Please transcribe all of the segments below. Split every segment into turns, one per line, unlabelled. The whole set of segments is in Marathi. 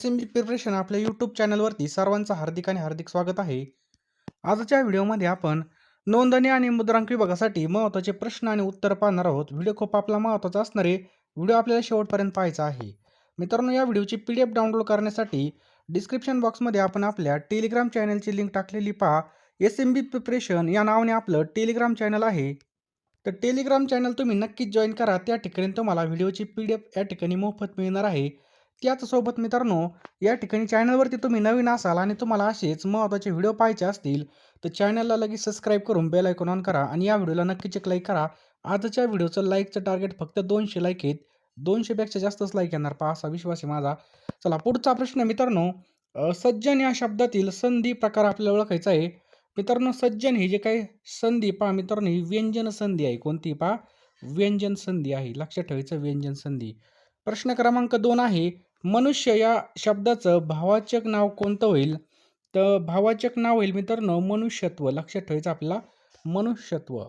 सिंबी प्रिपरेशन आपल्या यूट्यूब चॅनलवरती सर्वांचं हार्दिक आणि हार्दिक स्वागत आहे. आजच्या व्हिडिओमध्ये आपण नोंदणी आणि मुद्रांक विभागासाठी महत्त्वाचे प्रश्न आणि उत्तर पाहणार आहोत. व्हिडिओ खूप आपला महत्त्वाचा असणारे व्हिडिओ आपल्याला शेवटपर्यंत पाहायचा आहे. मित्रांनो या व्हिडिओची पी-डी-एफ डाउनलोड करण्यासाठी डिस्क्रिप्शन बॉक्समध्ये आपण आपल्या टेलिग्राम चॅनलची लिंक टाकलेली पहा. एस-एम-बी प्रिपरेशन या नावाने आपलं टेलिग्राम चॅनल आहे. तर टेलिग्राम चॅनल तुम्ही नक्कीच जॉईन करा. त्या ठिकाणी तुम्हाला व्हिडिओची पी-डी-एफ या ठिकाणी मोफत मिळणार आहे. त्याचसोबत मित्रांनो या ठिकाणी चॅनलवरती तुम्ही नवीन असाल आणि तुम्हाला असेच महत्त्वाचे व्हिडिओ पाहायचे असतील तर चॅनलला लगेच सबस्क्राईब करून बेल आयकॉन ऑन करा आणि या व्हिडिओला नक्कीच एक लाईक करा. आजच्या व्हिडिओचं लाईकचं टार्गेट फक्त दोनशे लाईक आहेत. दोनशेपेक्षा जास्तच लाईक येणार पहा असा विश्वास आहे माझा. चला पुढचा प्रश्न मित्रांनो सज्जन या शब्दातील संधी प्रकार आपल्याला ओळखायचा आहे. मित्रांनो सज्जन ही जे काही संधी पहा मित्रांनो ही व्यंजन संधी आहे. कोणती पहा व्यंजन संधी आहे. लक्षात ठेवायचं व्यंजन संधी. प्रश्न क्रमांक दोन आहे मनुष्य या शब्दाचं भावाचक नाव कोणतं होईल? तर भावाचक नाव होईल मित्रांनो मनुष्यत्व. लक्षात ठेवायचं आपला मनुष्यत्व.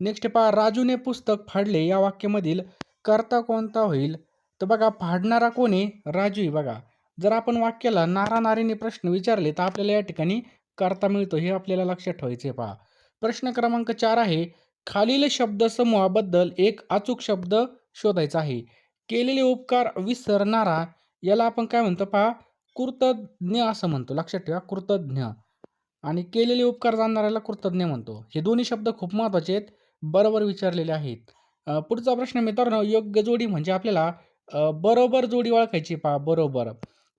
नेक्स्ट पहा राजूने पुस्तक फाडले या वाक्यामधील कर्ता कोणता होईल? तर बघा फाडणारा कोण आहे? राजू आहे बघा. जर आपण वाक्याला नारा-नारीने प्रश्न विचारले तर आपल्याला या ठिकाणी कर्ता मिळतो हे आपल्याला लक्षात ठेवायचे पहा. प्रश्न क्रमांक चार आहे खालील शब्दसमूहाबद्दल एक अचूक शब्द शोधायचा आहे. केलेले उपकार विसरणारा याला आपण काय म्हणतो पहा कृतज्ञ असं म्हणतो. लक्षात ठेवा कृतज्ञ आणि केलेले उपकार जाणणाऱ्याला कृतज्ञ म्हणतो. हे दोन्ही शब्द खूप महत्त्वाचे आहेत. बरोबर विचारलेले आहेत. पुढचा प्रश्न मित्रांनो योग्य जोडी म्हणजे आपल्याला बरोबर जोडी ओळखायची पहा बरोबर.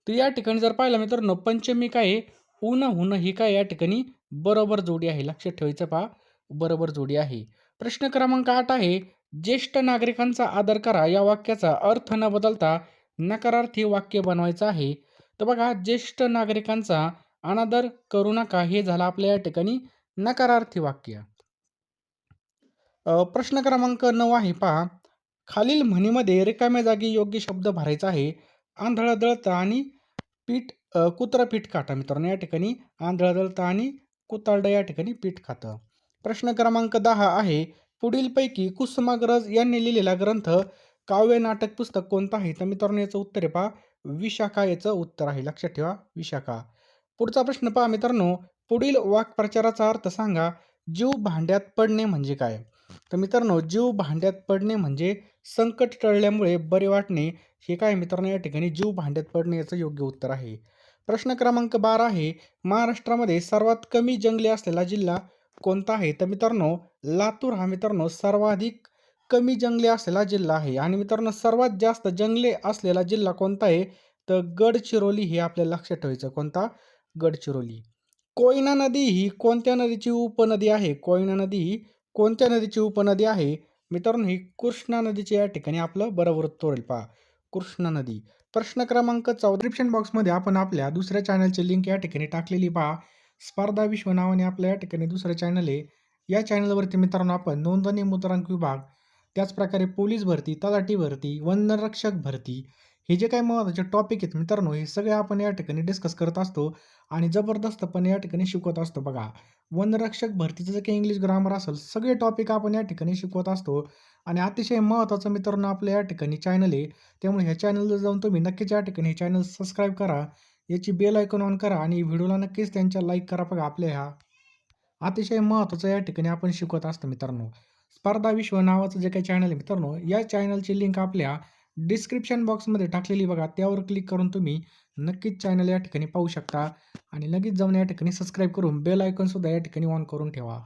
तर या ठिकाणी जर पाहिलं मित्रांनो पंचमी काय ऊन हुन ही काय या ठिकाणी बरोबर जोडी आहे. लक्षात ठेवायचं पहा बरोबर जोडी आहे. प्रश्न क्रमांक आठ आहे ज्येष्ठ नागरिकांचा आदर करा या वाक्याचा अर्थ न बदलता नकारार्थी वाक्य बनवायचं आहे. तर बघा ज्येष्ठ नागरिकांचा अनादर करू नका हे झालं आपल्या या ठिकाणी नकारार्थी वाक्य. प्रश्न क्रमांक नऊ आहे पहा खालील म्हणीमध्ये रिकाम्या जागी योग्य शब्द भरायचा आहे. आंधळं आणि पीठ कुत्र पीठ खातं मित्रांनो या ठिकाणी आंधळदळता आणि कुतारडं या ठिकाणी पीठ खातं. प्रश्न क्रमांक दहा आहे पुढीलपैकी कुसुमाग्रज यांनी लिहिलेला ग्रंथ काव्य नाटक पुस्तक कोणतं आहे? तर मित्रांनो याचं उत्तर आहे पहा विशाखा याचं उत्तर आहे. लक्षात ठेवा विशाखा. पुढचा प्रश्न पहा मित्रांनो पुढील वाक्प्रचाराचा अर्थ सांगा. जीव भांड्यात पडणे म्हणजे काय? तर मित्रांनो जीव भांड्यात पडणे म्हणजे संकट टळल्यामुळे बरे वाटणे हे काय मित्रांनो या ठिकाणी जीव भांड्यात पडणे याचं योग्य उत्तर आहे. प्रश्न क्रमांक 12 आहे महाराष्ट्रामध्ये सर्वात कमी जंगले असलेला जिल्हा कोणता आहे? तर मित्रांनो लातूर हा मित्रांनो सर्वाधिक कमी जंगले असलेला जिल्हा आहे आणि मित्रांनो सर्वात जास्त जंगले असलेला जिल्हा कोणता आहे? तर गडचिरोली हे आपल्याला लक्षात ठेवायचं. कोणता? गडचिरोली. कोयना नदी ही कोणत्या नदीची उपनदी आहे? कोयना नदी ही कोणत्या नदीची उपनदी आहे? मित्रांनो ही कृष्णा नदीची या ठिकाणी आपलं बरोबर उत्तर पहा कृष्णा नदी. प्रश्न क्रमांक चौद्रिप्शन बॉक्समध्ये आपण आपल्या दुसऱ्या चॅनलची लिंक या ठिकाणी टाकलेली पहा. स्पर्धा विश्व नावाने आपल्या या ठिकाणी दुसरं चॅनल आहे. या चॅनलवरती मित्रांनो आपण नोंदणी मुद्रांक विभाग त्याचप्रकारे पोलीस भरती, तलाठी भरती, वनरक्षक भरती हे जे काही महत्त्वाचे टॉपिक आहेत मित्रांनो हे सगळे आपण या ठिकाणी डिस्कस करत असतो आणि जबरदस्तपणे या ठिकाणी शिकवत असतो बघा. वनरक्षक भरतीचं जे काही इंग्लिश ग्रामर असेल सगळे टॉपिक आपण या ठिकाणी शिकवत असतो आणि अतिशय महत्त्वाचं मित्रांनो आपल्या या ठिकाणी चॅनल आहे. त्यामुळे ह्या चॅनलला जाऊन तुम्ही नक्कीच या ठिकाणी हे चॅनल सबस्क्राईब करा. याची बेल ऐकून ऑन करा आणि व्हिडिओला नक्कीच त्यांच्या लाईक करा बघा आपल्या ह्या अतिशय महत्त्वाचं या ठिकाणी आपण शिकवत असतो मित्रांनो. स्पर्धा विश्व नावाचं जे काही चॅनल आहे मित्रांनो या चॅनलची लिंक आपल्या डिस्क्रिप्शन बॉक्समध्ये टाकलेली बघा. त्यावर क्लिक करून तुम्ही नक्कीच चॅनल या ठिकाणी पाहू शकता आणि लगेच जाऊन या ठिकाणी सबस्क्राईब करून बेल आयकॉनसुद्धा या ठिकाणी ऑन करून ठेवा.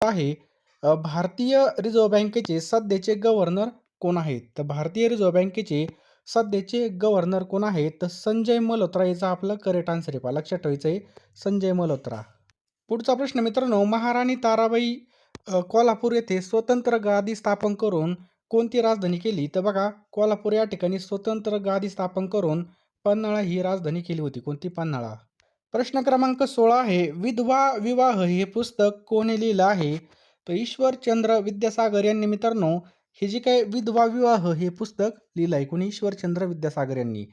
आहे भारतीय रिझर्व्ह बँकेचे सध्याचे गव्हर्नर कोण आहेत? तर भारतीय रिझर्व्ह बँकेचे सध्याचे गव्हर्नर कोण आहेत? तर संजय मल्होत्रा याचा आपलं करेक्ट आन्सर आहे पहा. लक्षात ठेवायचं आहे संजय मल्होत्रा. पुढचा प्रश्न मित्रांनो महाराणी ताराबाई कोल्हापूर येथे स्वतंत्र गादी स्थापन करून कोणती राजधानी केली? तर बघा कोल्हापूर या ठिकाणी स्वतंत्र गादी स्थापन करून पन्हाळा ही राजधानी केली होती. कोणती? पन्हाळा. प्रश्न क्रमांक 16 आहे विधवा विवाह हे पुस्तक कोणी लिहिलं आहे? तर ईश्वरचंद्र विद्यासागर यांनी मित्रांनो हे जे काही विधवा विवाह हे पुस्तक लिहिलं आहे. कोणी? ईश्वरचंद्र विद्यासागर यांनी.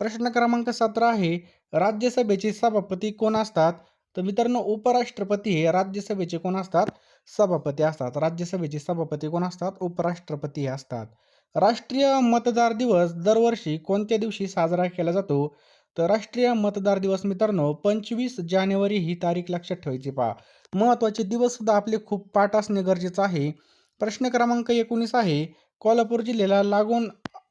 प्रश्न क्रमांक 17 आहे राज्यसभेचे सभापती कोण असतात? तर मित्रांनो उपराष्ट्रपती हे राज्यसभेचे कोण असतात? सभापती असतात. राज्यसभेचे सभापती कोण असतात? उपराष्ट्रपती हे असतात. राष्ट्रीय मतदार दिवस दरवर्षी कोणत्या दिवशी साजरा केला जातो तर राष्ट्रीय मतदार दिवस मित्रांनो पंचवीस जानेवारी ही तारीख लक्षात ठेवायची पहा महत्त्वाचे दिवससुद्धा आपले खूप पाठ असणे गरजेचं आहे प्रश्न क्रमांक एकोणीस आहे कोल्हापूर जिल्ह्याला लागून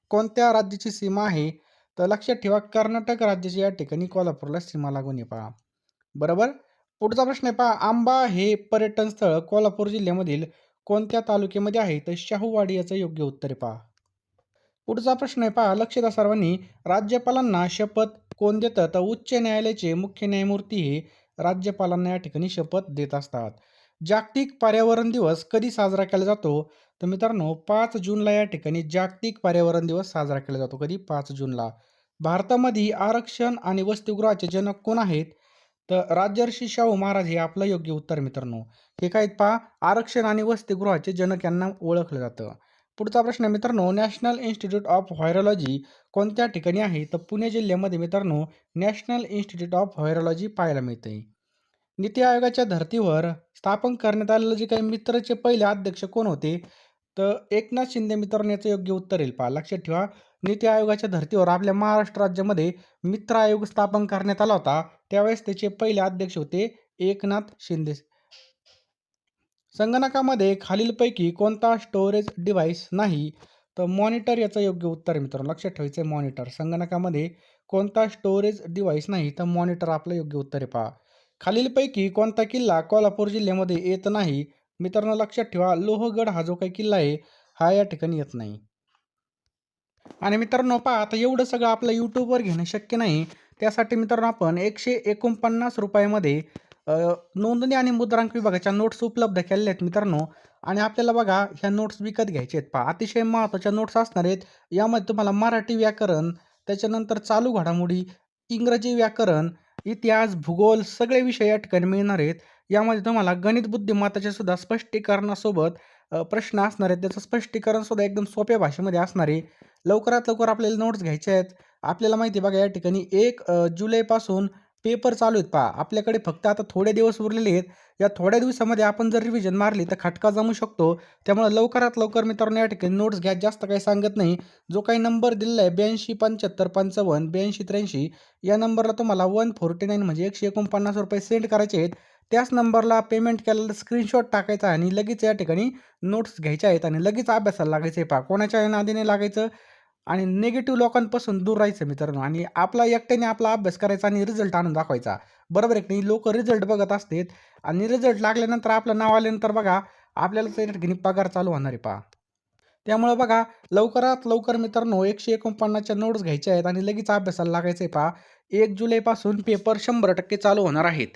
कोणत्या राज्याची सीमा आहे तर लक्षात ठेवा कर्नाटक राज्याची या ठिकाणी कोल्हापूरला सीमा लागून आहे पहा बरोबर? पुढचा प्रश्न आहे पहा. आंबा हे पर्यटन स्थळ कोल्हापूर जिल्ह्यामधील कोणत्या तालुक्यामध्ये आहे? तर शाहूवाडी याचं योग्य उत्तर पहा. पुढचा प्रश्न आहे पहा. लक्ष द्या सर्वांनी. राज्यपालांना शपथ कोण देतं? तर उच्च न्यायालयाचे मुख्य न्यायमूर्ती हे राज्यपालांना या ठिकाणी शपथ देत असतात. जागतिक पर्यावरण दिवस कधी साजरा केला जातो? तर मित्रांनो पाच जूनला या ठिकाणी जागतिक पर्यावरण दिवस साजरा केला जातो कधी? पाच जूनला. भारतामध्ये आरक्षण आणि वसतिगृहाचे जनक कोण आहेत? तर राजर्षी शाहू महाराज हे आपलं योग्य उत्तर मित्रांनो. हे काय आहेत पहा आरक्षण आणि वसतिगृहाचे जनक यांना ओळखलं जातं. पुढचा प्रश्न मित्रांनो नॅशनल इन्स्टिट्यूट ऑफ व्हायरॉलॉजी कोणत्या ठिकाणी आहे? तर पुणे जिल्ह्यामध्ये मित्रांनो नॅशनल इन्स्टिट्यूट ऑफ व्हायरॉलॉजी पाहायला मिळते नीती आयोगाच्या धर्तीवर स्थापन करण्यात आलेलं जे काही मित्रचे पहिले अध्यक्ष कोण होते? तर एकनाथ शिंदे मित्रांनो याचं योग्य उत्तर येईल पहा. लक्षात ठेवा नीती आयोगाच्या धर्तीवर आपल्या महाराष्ट्र राज्यामध्ये मित्र आयोग स्थापन करण्यात आला होता. त्यावेळेस त्याचे पहिले अध्यक्ष होते एकनाथ शिंदे. संगणकामध्ये खालीलपैकी कोणता स्टोरेज डिव्हाइस नाही तर मॉनिटर याचं योग्य उत्तर आहे मित्रांनो. लक्षात ठेवायचं आहे मॉनिटर संगणकामध्ये कोणता स्टोरेज डिव्हाइस नाही तर मॉनिटर आपलं योग्य उत्तर आहे पहा. खालीलपैकी कोणता किल्ला कोल्हापूर जिल्ह्यामध्ये येत नाही? मित्रांनो लक्षात ठेवा लोहगड हा जो काही किल्ला आहे हा या ठिकाणी येत नाही. आणि मित्रांनो पहा आता एवढं सगळं आपलं यूट्यूबवर घेणं शक्य नाही. त्यासाठी मित्रांनो आपण एकशे एकोणपन्नास रुपयामध्ये नोंदणी आणि मुद्रांक विभागाच्या नोट्स उपलब्ध केलेल्या आहेत मित्रांनो. आणि आपल्याला बघा ह्या नोट्स विकत घ्यायचे आहेत पहा. अतिशय महत्त्वाच्या नोट्स असणार आहेत. यामध्ये तुम्हाला मराठी व्याकरण त्याच्यानंतर चालू घडामोडी इंग्रजी व्याकरण इतिहास भूगोल सगळे विषय या ठिकाणी मिळणार आहेत. यामध्ये तुम्हाला गणित बुद्धिमत्ताचे सुद्धा स्पष्टीकरणासोबत प्रश्न असणार आहेत. त्याचं स्पष्टीकरण सुद्धा एकदम सोप्या भाषेमध्ये असणार आहे. लवकरात लवकर आपल्याला नोट्स घ्यायचे आहेत. आपल्याला माहिती आहे बघा या ठिकाणी एक जुलैपासून पेपर चालू आहेत पहा. आपल्याकडे फक्त आता थोडे दिवस उरलेले आहेत. या थोड्या दिवसामध्ये आपण जर रिव्हिजन मारली तर खटका जमू शकतो. त्यामुळे लवकरात लवकर मित्रांनो या ठिकाणी नोट्स घ्या. जास्त काही सांगत नाही. जो काही नंबर दिलेला आहे ब्याऐंशी पंच्याहत्तर पंचावन्न ब्याऐंशी त्र्याऐंशी या नंबरला तुम्हाला वन फोर्टी नाईन म्हणजे एकशे एकोणपन्नास रुपये सेंड करायचे आहेत. त्याच नंबरला पेमेंट केलेला स्क्रीनशॉट टाकायचा आणि लगेच या ठिकाणी नोट्स घ्यायच्या आहेत आणि लगेच अभ्यासाला लागायचं आहे पहा. कोणाच्या नादीने लागायचं? आणि निगेटिव्ह लोकांपासून दूर राहायचं मित्रांनो. आणि आपला एकट्याने आपला अभ्यास करायचा आणि रिझल्ट आणून दाखवायचा. बरोबर आहे की नाही? लोक रिझल्ट बघत असतात आणि रिझल्ट लागल्यानंतर आपलं नाव आल्यानंतर बघा आपल्याला त्या ठिकाणी पगार चालू होणार आहे पहा. त्यामुळं बघा लवकरात लवकर मित्रांनो एकशे एकोणपन्नासच्या नोट्स घ्यायच्या आहेत आणि लगेच अभ्यासाला लागायचं आहे पहा. एक जुलैपासून पेपर शंभर टक्के चालू होणार आहेत.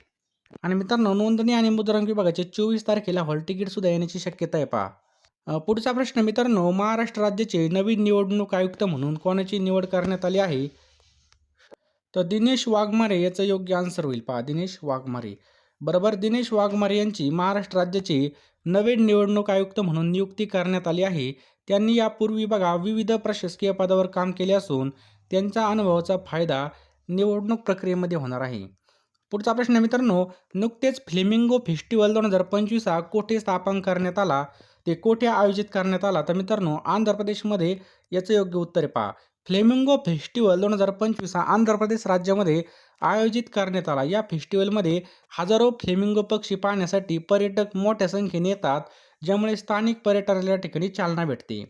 आणि मित्रांनो नोंदणी आणि मुद्रांक विभागाचे चोवीस तारखेला हॉल तिकीटसुद्धा येण्याची शक्यता आहे पहा. पुढचा प्रश्न मित्रांनो महाराष्ट्र राज्याचे नवीन निवडणूक आयुक्त म्हणून कोणाची निवड करण्यात आली आहे? तर दिनेश वाघमारे याचं योग्य आन्सर होईल. पहा दिनेश वाघमारे. बरोबर दिनेश वाघमारे यांची महाराष्ट्र राज्याचे नवीन निवडणूक आयुक्त म्हणून नियुक्ती करण्यात आली आहे. त्यांनी यापूर्वी बघा विविध प्रशासकीय पदावर काम केले असून त्यांचा अनुभवाचा फायदा निवडणूक प्रक्रियेमध्ये होणार आहे. पुढचा प्रश्न मित्रांनो नुकतेच फ्लेमिंगो फेस्टिवल दोन हजार पंचवीस हा कोठे स्थापन करण्यात आला? ते कोठे आयोजित करण्यात आला? तर मित्रांनो आंध्र प्रदेशमध्ये याचं योग्य उत्तर पहा. फ्लेमिंगो फेस्टिवल दोन हजार पंचवीस हा आंध्र प्रदेश राज्यामध्ये आयोजित करण्यात आला. या फेस्टिवलमध्ये हजारो फ्लेमिंगो पक्षी पाहण्यासाठी पर्यटक मोठ्या संख्येने येतात ज्यामुळे स्थानिक पर्यटनाला या ठिकाणी चालना भेटते.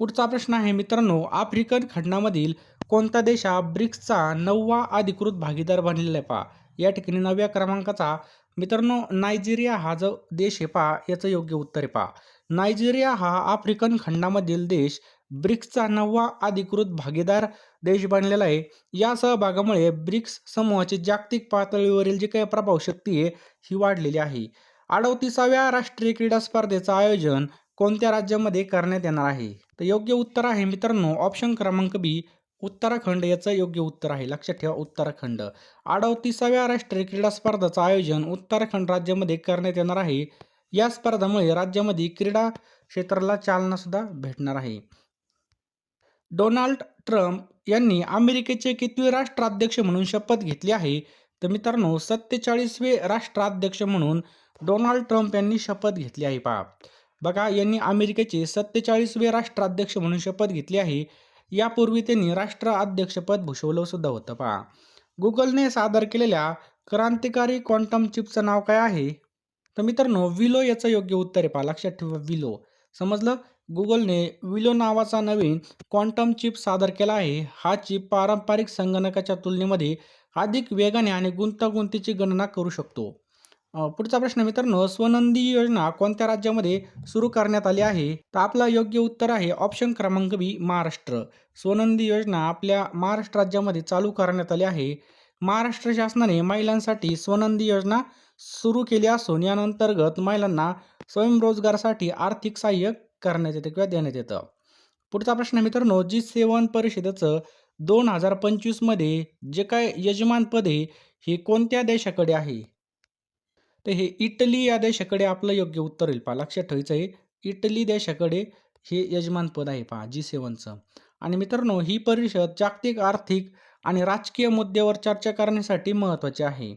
पुढचा प्रश्न आहे मित्रांनो आफ्रिकन खंडामधील कोणता देश हा ब्रिक्सचा नववा अधिकृत भागीदार बनलेला आहे पहा. या ठिकाणी नवव्या क्रमांकाचा मित्रांनो नायजेरिया हा जो देश आहे पहा याचं योग्य उत्तर आहे पहा. नायजेरिया हा आफ्रिकन खंडामधील देश ब्रिक्सचा नववा अधिकृत भागीदार देश बनलेला आहे. या सहभागामुळे ब्रिक्स समूहाची जागतिक पातळीवरील जी काही प्रभाव शक्ती आहे ही वाढलेली आहे. अडवतीसाव्या राष्ट्रीय क्रीडा स्पर्धेचं आयोजन कोणत्या राज्यामध्ये करण्यात येणार आहे? तर योग्य उत्तर आहे मित्रांनो ऑप्शन क्रमांक बी उत्तराखंड याचं योग्य उत्तर आहे. लक्षात ठेवा उत्तराखंड. अडोतीसाव्या राष्ट्रीय क्रीडा स्पर्धाचं आयोजन उत्तराखंड राज्यामध्ये करण्यात येणार आहे. या स्पर्धामुळे राज्यामध्ये क्रीडा क्षेत्राला चालनासुद्धा भेटणार आहे. डोनाल्ड ट्रम्प यांनी अमेरिकेचे कितवे राष्ट्राध्यक्ष म्हणून शपथ घेतली आहे? तर मित्रांनो सत्तेचाळीसवे राष्ट्राध्यक्ष म्हणून डोनाल्ड ट्रम्प यांनी शपथ घेतली आहे पहा. बघा यांनी अमेरिकेचे सत्तेचाळीसवे राष्ट्राध्यक्ष म्हणून शपथ घेतली आहे. यापूर्वी त्यांनी राष्ट्राध्यक्षपद भूषवलं सुद्धा होतं पहा. गुगलने सादर केलेल्या क्रांतिकारी क्वांटम चिपचं नाव काय आहे? तर मित्रांनो विलो याचं योग्य उत्तर आहे पहा. लक्षात ठेवा विलो. समजलं? गुगलने विलो नावाचा नवीन क्वांटम चिप सादर केला आहे. हा चिप पारंपरिक संगणकाच्या तुलनेमध्ये अधिक वेगाने आणि गुंतागुंतीची गणना करू शकतो. पुढचा प्रश्न मित्रांनो स्वनंदी योजना कोणत्या राज्यामध्ये सुरू करण्यात आली आहे? तर आपला योग्य उत्तर आहे ऑप्शन क्रमांक बी महाराष्ट्र. स्वनंदी योजना आपल्या महाराष्ट्र राज्यामध्ये चालू करण्यात आली आहे. महाराष्ट्र शासनाने महिलांसाठी स्वनंदी योजना सुरू केली असून याअंतर्गत महिलांना स्वयंरोजगारासाठी आर्थिक सहाय्य करण्यात येतं किंवा देण्यात येतं. पुढचा प्रश्न मित्रांनो जी सेवन परिषदेचं दोन हजार पंचवीसमध्ये जे काय यजमानपदे हे कोणत्या देशाकडे आहे? तर हे इटली या देशाकडे आपलं योग्य उत्तर येईल पहा. लक्षात ठेवायचं आहे. इटली देशाकडे हे यजमानपद आहे पहा जी सेवनचं. आणि मित्रांनो ही परिषद जागतिक आर्थिक आणि राजकीय मुद्द्यावर चर्चा करण्यासाठी महत्त्वाची आहे.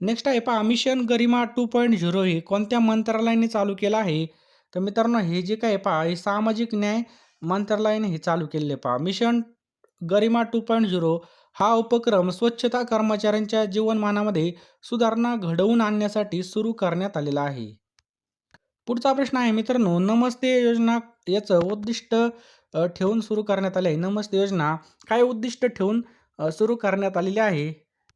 नेक्स्ट आहे पहा mission Garima two point zero हे कोणत्या मंत्रालयाने चालू केलं आहे? तर मित्रांनो हे जे काय आहे पहा हे सामाजिक न्याय मंत्रालयाने हे चालू केलेले पहा. Mission Garima two point zero हा उपक्रम स्वच्छता कर्मचाऱ्यांच्या जीवनमानामध्ये सुधारणा घडवून आणण्यासाठी सुरू करण्यात आलेला आहे. पुढचा प्रश्न आहे मित्रांनो नमस्ते योजना याचं उद्दिष्ट ठेवून सुरू करण्यात आले आहे नमस्ते योजना काय उद्दिष्ट ठेवून सुरू करण्यात आलेली आहे?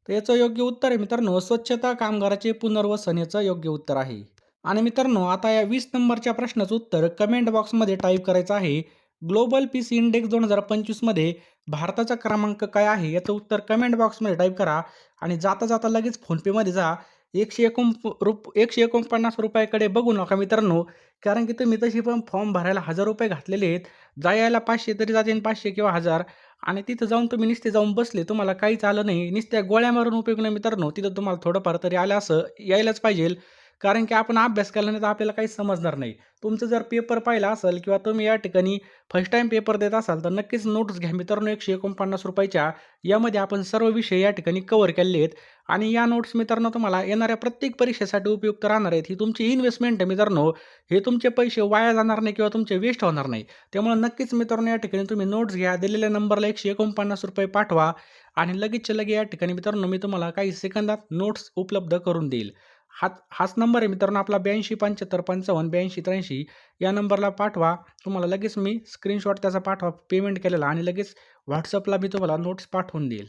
तर याचं योग्य उत्तर आहे मित्रांनो स्वच्छता कामगाराचे पुनर्वसन याचं योग्य उत्तर आहे. आणि मित्रांनो आता या वीस नंबरच्या प्रश्नाचं उत्तर कमेंट बॉक्समध्ये टाईप करायचं आहे. ग्लोबल पीस इंडेक्स दोन हजार पंचवीसमध्ये भारताचा क्रमांक काय आहे याचं उत्तर कमेंट बॉक्समध्ये टाईप करा आणि जाता जाता लगेच फोनपेमध्ये जा. एकशे एकोण रुप एकशे एकोणपन्नास रुपयाकडे बघू नका मित्रांनो कारण की तुम्ही तशी पण फॉर्म भरायला हजार रुपये घातलेले आहेत. जायला पाचशे तरी जाते पाचशे किंवा हजार. आणि तिथं जाऊन तुम्ही नुसते जाऊन बसले तुम्हाला काहीच आलं नाही. नुसत्या गोळ्या मारून उपयोग नाही मित्रांनो तिथं तुम्हाला थोडंफार तरी आलं असं यायलाच पाहिजे. कारण की आपण अभ्यास केला नाही तर आपल्याला काही समजणार नाही. तुमचं जर पेपर पाहिला असेल किंवा तुम्ही या ठिकाणी फर्स्ट टाईम पेपर देत असाल तर नक्कीच नोट्स घ्या. मित्रांनो एकशे एकोणपन्नास रुपयाच्या यामध्ये आपण सर्व विषय या ठिकाणी कव्हर केलेले आहेत. आणि या नोट्स मित्रांनो तुम्हाला येणाऱ्या प्रत्येक परीक्षेसाठी उपयुक्त राहणार आहेत. ही तुमची इन्व्हेस्टमेंट आहे मित्रांनो हे तुमचे पैसे वाया जाणार नाही किंवा तुमचे वेस्ट होणार नाही. त्यामुळे नक्कीच मित्रांनो या ठिकाणी तुम्ही नोट्स घ्या. दिलेल्या नंबरला एकशे एकोणपन्नास रुपये पाठवा. आणि लगेचच्या लगे या ठिकाणी मित्रांनो मी तुम्हाला काही सेकंदात नोट्स उपलब्ध करून देईल. हाच हाच नंबर आहे मित्रांनो. आपला ब्याऐंशी पंच्याहत्तर पंचावन्न ब्याऐंशी त्र्याऐंशी या नंबरला पाठवा. तुम्हाला लगेच मी स्क्रीनशॉट त्याचा पाठवा पेमेंट केलेला आणि लगेच व्हॉट्सअपला मी तुम्हाला नोट्स पाठवून देईल.